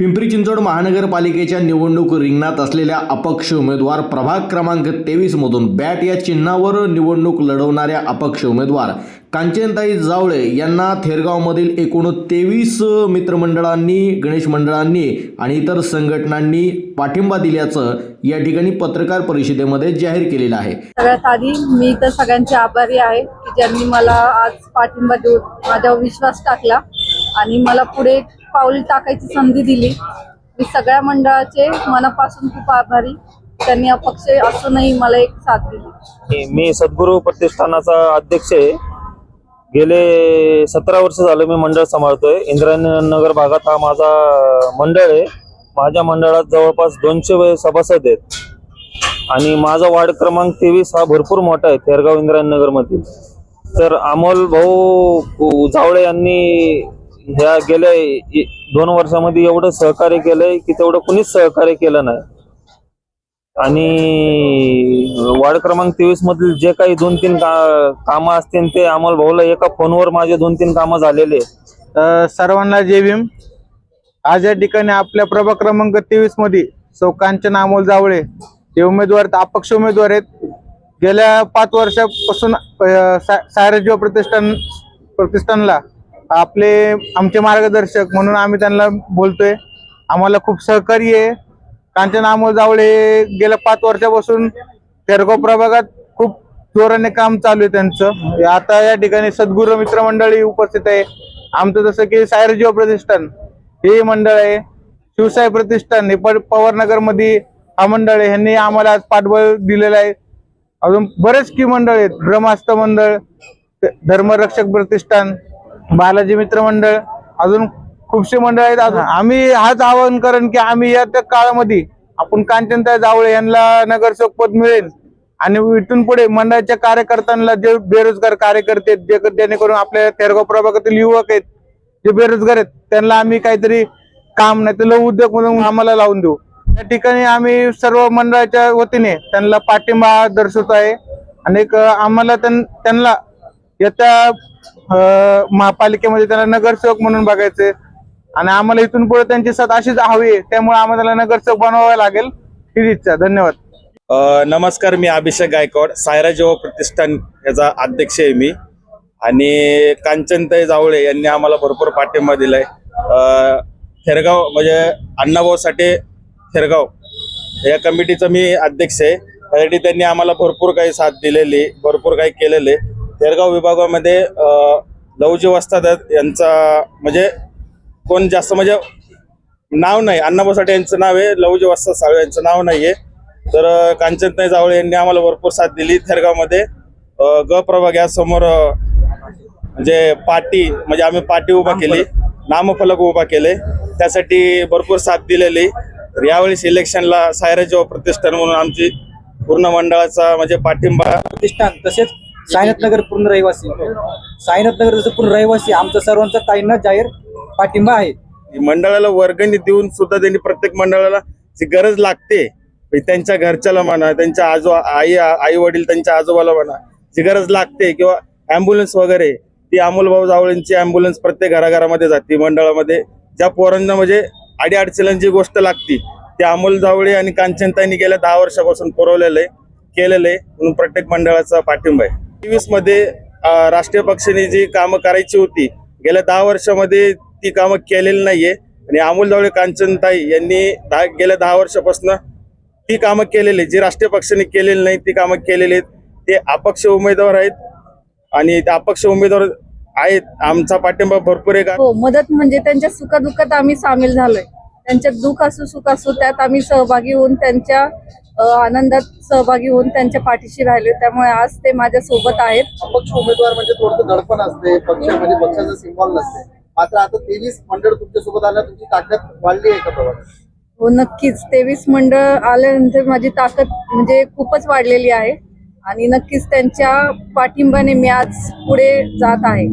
पिंपरी चिंचवड महानगरपालिकेच्या निवडणूक रिंगणात असलेल्या अपक्ष उमेदवार प्रभाग क्रमांक तेवीस मधून बॅट या चिन्हावर निवडणूक लढवणाऱ्या अपक्ष उमेदवार कांचनताई जावळे यांना थेरगावमधील एकूण तेवीस मित्रमंडळांनी गणेश मंडळांनी आणि इतर संघटनांनी पाठिंबा दिल्याचं या ठिकाणी पत्रकार परिषदेमध्ये जाहीर केलेलं आहे. सगळ्यात आधी मी तर सगळ्यांचे आभारी आहे की ज्यांनी मला आज पाठिंबा देऊन माझ्यावर विश्वास टाकला आणि मला पुढे पाऊल टाकायची संधी दिली. मी सगळ्या मंडळाचे मनापासून खूप आभारी. त्यांनी अपक्ष असूनही मला एक साथ दिली. मी सद्गुरू प्रतिष्ठानाचा अध्यक्ष आहे. गेले सतरा वर्ष झालं मी मंडळ सांभाळतोय. इंद्रायणनगर भागात हा माझा मंडळ आहे. माझ्या मंडळात जवळपास दोनशे सभासद आहेत. आणि माझा वार्ड क्रमांक तेवीस हा भरपूर मोठा आहे थेरगाव इंद्रायणनगर मधील. तर अमोल भाऊ जावळे यांनी ह्या गेल्या दोन वर्षामध्ये एवढं सहकार्य केलंय की तेवढं कुणीच सहकार्य केलं नाही. आणि वार्ड क्रमांक तेवीस मधील जे काही दोन तीन का कामं असतील ते अमोल भाऊला एका फोनवर माझे दोन तीन कामं झालेले अ, सर्वांना जय भीम. आज या ठिकाणी आपल्या प्रभाग क्रमांक तेवीसमध्ये सौ कांचन अमोल जावळे ते उमेदवार अपक्ष उमेदवार आहेत. गेल्या पाच वर्षापासून अ, सा- सायराजीव प्रतिष्ठान प्रतिष्ठानला आपले आमचे मार्गदर्शक म्हणून आम्ही त्यांना बोलतोय. आम्हाला खूप सहकार्य आहे. कांचन अमोल जावळे हे गेल्या पाच वर्षापासून तेरगाव प्रभागात खूप जोराने काम चालू आहे त्यांचं. आता या ठिकाणी सद्गुरू मित्र मंडळी उपस्थित आहे. आमचं जसं की सायरजीव प्रतिष्ठान हे मंडळ आहे. शिवसाई प्रतिष्ठान हे पवारनगरमध्ये हा मंडळ आहे. ह्यांनी आम्हाला आज पाठबळ दिलेलं आहे. अजून बरेच की मंडळ आहेत. ब्रह्मास्त्र मंडळ धर्मरक्षक प्रतिष्ठान बालाजी मित्र मंडळ अजून खूपशे मंडळ आहेत. अजून आम्ही हाच आवाहन करेन की आम्ही या त्या काळामध्ये आपण कांचनताई जावळे यांना नगरसेवक पद मिळेल. आणि इथून पुढे मंडळाच्या कार्यकर्त्यांना जे बेरोजगार कार्यकर्ते आहेत, जे जेणेकरून आपल्या थेरगाव प्रभागातील युवक आहेत जे बेरोजगार आहेत त्यांना आम्ही काहीतरी काम नाही तर लघु उद्योग म्हणून आम्हाला लावून देऊ. या ठिकाणी आम्ही सर्व मंडळाच्या वतीने त्यांना पाठिंबा दर्शवत आहे. आणि आम्हाला त्यां- त्यांना येत्या महापालिकेमध्ये त्यांना नगरसेवक म्हणून बघायचे. आणि आम्हाला इथून पुढे त्यांची साथ अशीच हवी आहे त्यामुळे आम्हाला नगरसेवक बनवावं लागेल ही इच्छा. धन्यवाद. नमस्कार मी अभिषेक गायकवाड. सायरा जेव्हा प्रतिष्ठान याचा अध्यक्ष आहे मी. आणि कांचनताई जावळे यांनी आम्हाला भरपूर पाठिंबा दिलाय. खेरगाव थेरगाव म्हणजे अण्णाभाऊ साठे थेरगाव या कमिटीचा मी अध्यक्ष आहे. त्यासाठी त्यांनी आम्हाला भरपूर काही साथ दिलेली भरपूर काही केलेले. थेरगाव विभागामध्ये लवजी वस्ताद यांचा म्हणजे कोण जास्त म्हणजे नाव नाही. अण्णाभाऊ साठे यांचं नाव आहे लवजी वस्ताद साळवे यांचं नाव नाही आहे तर कांचनताई जावळे यांनी आम्हाला भरपूर साथ दिली थेरगावमध्ये ग प्रभाग या समोर अ, म्हणजे पाटी म्हणजे आम्ही पाटी उभा केली. नामफलक उभा केले. त्यासाठी भरपूर साथ दिलेली. यावेळेस इलेक्शनला सायराजेव प्रतिष्ठान म्हणून आमची पूर्ण मंडळाचा म्हणजे पाठिंबा. प्रतिष्ठान तसेच सायनाथनगर पूर्ण रहिवासी. सायनाथनगर जसं पूर्ण रहिवासी आमचा सर्वांचा ताईंना जाहीर पाठिंबा आहे. मंडळाला वर्गणी देऊन सुद्धा त्यांनी प्रत्येक मंडळाला जी गरज लागते त्यांच्या घरच्याला म्हणा त्यांच्या आजो आई आई वडील त्यांच्या आजोबाला म्हणा जी गरज लागते किंवा ॲम्ब्युलन्स वगैरे ती अमोलभाऊ जावळेंची अँब्युलन्स प्रत्येक घराघरामध्ये जाते मंडळामध्ये. ज्या पोरांना म्हणजे अडी अडचणींची गोष्ट लागती ते अमोल जावळे आणि कांचनताईंनी गेल्या दहा वर्षापासून पुरवलेलं आहे केलेलं आहे म्हणून प्रत्येक मंडळाचा पाठिंबा आहे. तेवीसमध्ये राष्ट्रीय पक्षाने जी कामं करायची होती गेल्या दहा वर्षामध्ये ती कामं केलेली नाहीये. आणि अमोल जावळे कांचनताई यांनी दहा गेल्या दहा वर्षापासून ती कामं केलेली जी राष्ट्रीय पक्षाने केलेली नाही ती कामं केलेली आहेत. ते अपक्ष उमेदवार आहेत. आणि ते अपक्ष उमेदवार आहेत. आमचा पाठिंबा भरपूर आहे. का हो मदत म्हणजे त्यांच्या सुखदुःखात आम्ही सामील झालोय. त्यांच्यात दुःख असू सुख असू त्यात आम्ही सहभागी होऊन त्यांच्या आनंदात सहभागी होऊन त्यांच्या पाठीशी राहिलो. त्यामुळे आज ते माझ्या सोबत आहेत. अपक्ष उमेदवार म्हणजे थोडंसं दडपण असते. पक्ष म्हणजे पक्षाचं सिम्बॉल नसते. मात्र आता तेवीस मंडळ तुमच्यासोबत आल्या तुमची ताकद वाढली आहे का हो नक्कीच. तेवीस मंडळ आल्यानंतर माझी ताकद म्हणजे खूपच वाढलेली आहे. आणि नक्कीच त्यांच्या पाठिंबाने मी आज पुढे जात आहे.